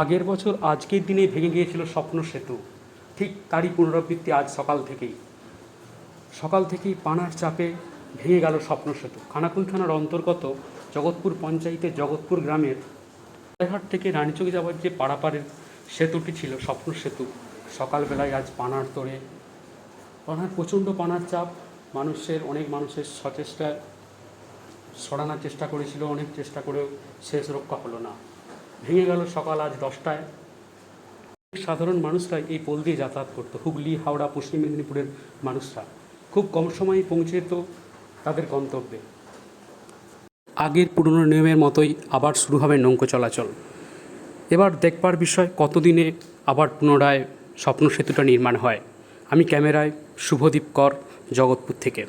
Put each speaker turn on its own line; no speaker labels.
আগের বছর আজকের দিনে ভেঙে গিয়েছিল স্বপ্ন সেতু। ঠিক তারই পুনরাবৃত্তি আজ সকাল থেকেই। সকাল থেকেই পানার চাপে ভেঙে গেল স্বপ্ন সেতু। খানাকুল থানার অন্তর্গত জগৎপুর পঞ্চায়েতের জগৎপুর গ্রামের রায়হাট থেকে রানীচক যাওয়ার যে পাড়াপাড়ের সেতুটি ছিল স্বপ্ন সেতু, সকালবেলায় আজ পানার তোড়ে। পানার প্রচণ্ড পানার চাপ, মানুষের, অনেক মানুষের সচেষ্টায় সরানোর চেষ্টা করেছিল, অনেক চেষ্টা করেও শেষ রক্ষা হলো না। ভেঙে গেল সকাল আজ দশটায়। সাধারণ মানুষরা এই পোল দিয়ে যাতায়াত করতো, হুগলি, হাওড়া, পশ্চিম মেদিনীপুরের মানুষরা। খুব কম সময়ে পৌঁছে যেত তাদের গন্তব্যে। আগের পুরনো নিয়মের মতোই আবার শুরু হবে নৌকো চলাচল। এবার দেখবার বিষয়, কতদিনে আবার পুনরায় স্বপ্ন সেতুটা নির্মাণ হয়। আমি ক্যামেরায় শুভদীপ কর, জগৎপুর থেকে।